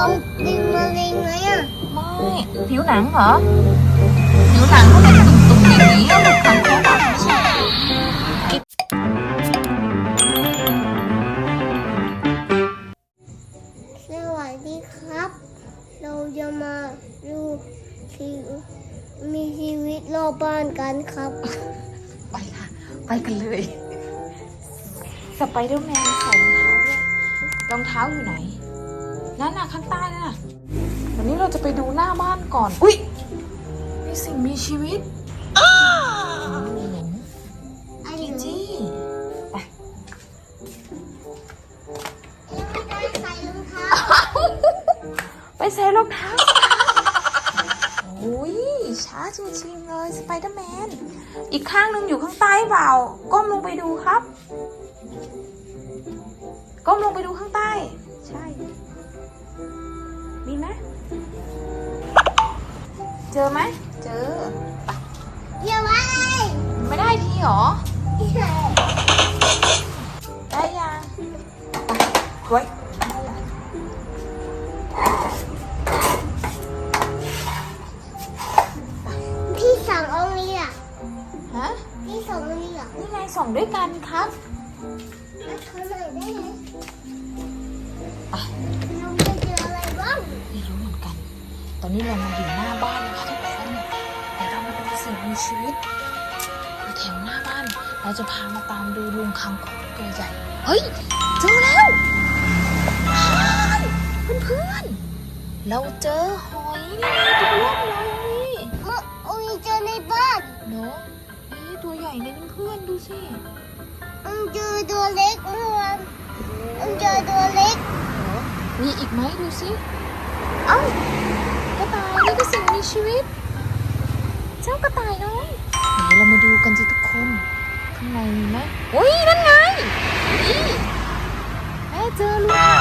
ลงดินมาเลยไหมอะไม่ผิวหนังเหรอผิวหนังก็เป็นตุ่มๆอย่างนี้ลูกคางคกอะไม่ใช่สวัสดีครับ เราจะมาดูชีวิตมีชีวิตรอบบ้านกันครับ ไปค่ะ ไปกันเลย สไปเดอร์แมนใส่รองเท้าด้วยรองเท้าอยู่ไหน นั่นน่ะข้างใต้นั่นน่ะวันนี้เราจะไปดูหน้าบ้านก่อน อุ้ยมีสิ่งมีชีวิตหนูไอ้จีหนูจี้ไปยังไม่ได้ใส่รองเท้าไปใส่รองเท้าโอ้ยช้าจริงๆเลยสไปเดอร์แมน อีกข้างหนึ่งอยู่ข้างใต้เปล่า ก้มลงไปดูครับ ก้มลงไปดูข้างใต้ ใช่ มีไหมเจอไหมเจอไปอย่าไว้ไม่ได้ทีหรอ ได้ยังไปเฮ้ยพี่สั่งเอานี้อะฮะพี่สั่งเอานี้อะนี่ไงส่องด้วยกันครับแล้วทำไมได้ไหม ไรางไม่รู้เหมือนกัน ตอนนี้เรามาอยู่หน้าบ้านนะคะทุกคนเดี๋ยวเรามาดูสิ่งมีชีวิตอยู่แถวหน้าบ้าน เราจะพามาตามดูลุงคำคกตัวใหญ่ เฮ้ยเจอแล้วเฮ้ยเพื่อนๆเราเจอหอยนี่ตัวเริ่มเลยนี่เมื่ออุ้ยเจอในบ้านเนาะนี่ตัวใหญ่เลยเพื่อนๆดูสิมันเจอตัวเล็ก มีอีกไหมดูสิเอ้ากระต่ายนี่ก็สิ่งมีชีวิต เจ้ากระต่ายน้อยไหนเรามาดูกันสิทุกคน ข้างในมีไหมอุ้ยนั่นไงนี่แม่เจอลูก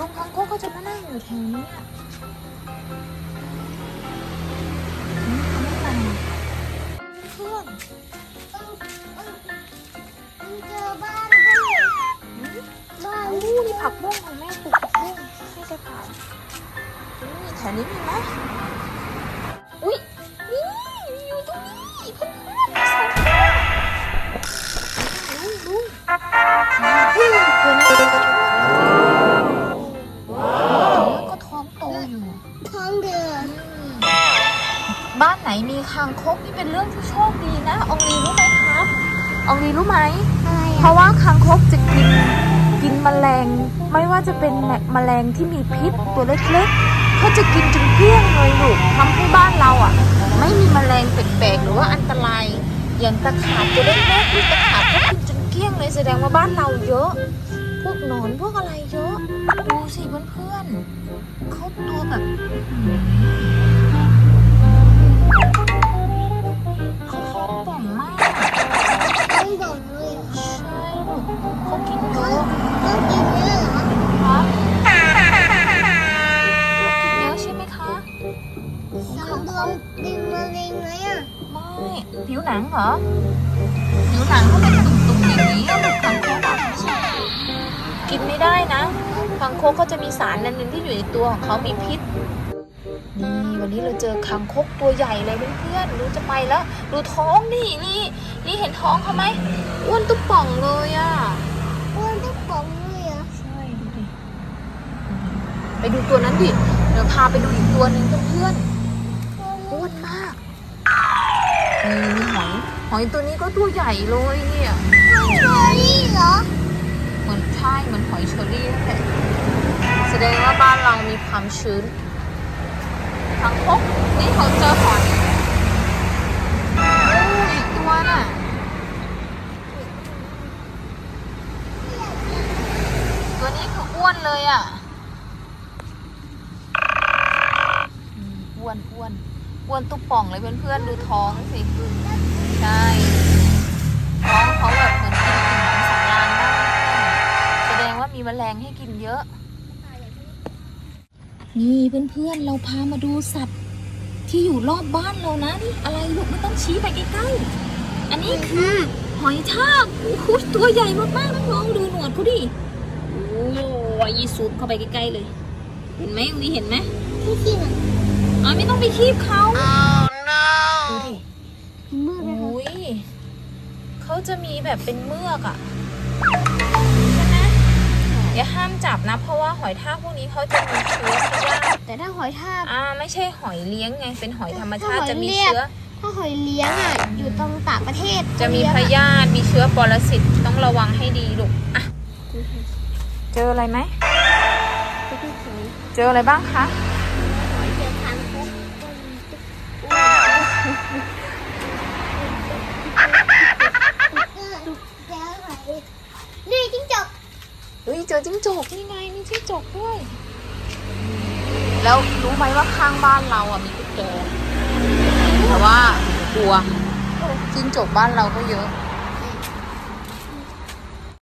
ลุงคังคกก็จะมานั่งอยู่แถวนี้อะอืมเขาไม่มาเพื่อนเจอบ้านด้วบ้านอู้นี่ผักบุ้งของแม่ปลูกผักบุ้งให้ได้ผ่านนี่แถวนี้มีไหมอุ้ยนี่อยู่ตรงนี้เพื่อน บ้านไหนมีคางคกนี่เป็นเรื่องที่โชคดีนะอองลีรู้ไหมครับอองลีรู้ไหม อะไรเพอะราะว่าคางคกจะกินกินแมลง ไม่ว่าจะเป็นแมลงที่มีพิษตัวเล็กๆเขาจะกินจนเกลี้ยงเลยลูกทำให้บ้านเราอะ ไม่มีแมลงแปลกๆหรือว่าอันตราย อย่างตะขาบตัวเล็กๆลูกตะขาบก็กินจนเกลี้ยงเลยแสดงว่าบ้านเราเยอะ พวกหนอนพวกอะไรเยอะ ดูสิเพื่อนๆเขาตัวแบบ อื้อหือเขาท้องป่องมากต้องบอกเลยอะใช่ลูกเขากินเยอะต้องกินเยอะเหรอครับกินเยอะใช่ไหมคะสั่งลงดินมาเลยไหมอะไม่ผิวหนังเหรอผิวหนังก็เป็นตุ่มๆอย่างนี้ลูกคังคกอะไม่ใช่กินไม่ได้นะคังคกก็จะมีสารนั้นหนึ่งที่อยู่ในตัวของเขามีพิษ นี่วันนี้เราเจอคังคกตัวใหญ่เลยเพื่อนๆดูจะไปแล้ว ดูท้องนี่นี่นี่เห็นท้องเขาไหมอ้วนตุ๊บป่องเลยอะอ้วนต้องบอกเลยอะใช่ดูดิไปดูตัวนั้นดิเดี๋ยวพาไปดูอีกตัวหนึ่งเพื่อนๆอ้วนมากนี่มีหอยหอยตัวนี้ก็ตัวใหญ่เลยเนี่ยเชอรี่เหรอเหมือนใช่เหมือนหอยเชอรี่นั่นแหละแสดงว่าบ้านเรามีความชื้น ทางคกนี่เขาเจอหอยอีกตัวน่ะตัวนี้คืออ้วนเลยอะอ้วนอ้วนอ้วนตุ๊บป่องเลยเพื่อนๆดูท้องสิใช่ท้องเขาแบบเหมือนกินอิ่มหนำสำราญมากแสดงว่ามีแมลงให้กินเยอะ นี่เพื่อนๆเราพามาดูสัตว์ที่อยู่รอบบ้านเรานะนี่อะไรลูกไม่ต้องชี้ไปใกล้ๆ อันนี้คือหอยทากโอ้โหตัวใหญ่มากๆน้องๆดูหนวดเขาดิโอ้ยซูมเข้าไปใกล้ๆเลย เห็นไหมวีเห็นไหมที่จริงอะอ๋อไม่ต้องไปคีบเขาดูดิเมื่อนะคะอุ้ยเขาจะมีแบบเป็นเมือกอะใช่ไหม อย่าห้ามจับนะ เพราะว่าหอยทากพวกนี้เขาจะมีเชื้อพยาธิแต่ถ้าหอยทากอ่าไม่ใช่หอยเลี้ยงไงเป็นหอยธรรมชาติถ้าหอยจะมีเลี้ยงเชื้อ ถ้าหอยเลี้ยงอะอยู่ตรงต่างประเทศจะมีเลี้ยงพอะยาธิมีเชื้อปรสิตต้องระวังให้ดีลูกอะเจออะไรไหมเจออะไรบ้างคะ จกด้วย แล้วรู้ไหมว่าข้างบ้านเราอะมีตุ๊กแกแต่ว่ากลัวจิ้งจกบ้านเราก็เยอะ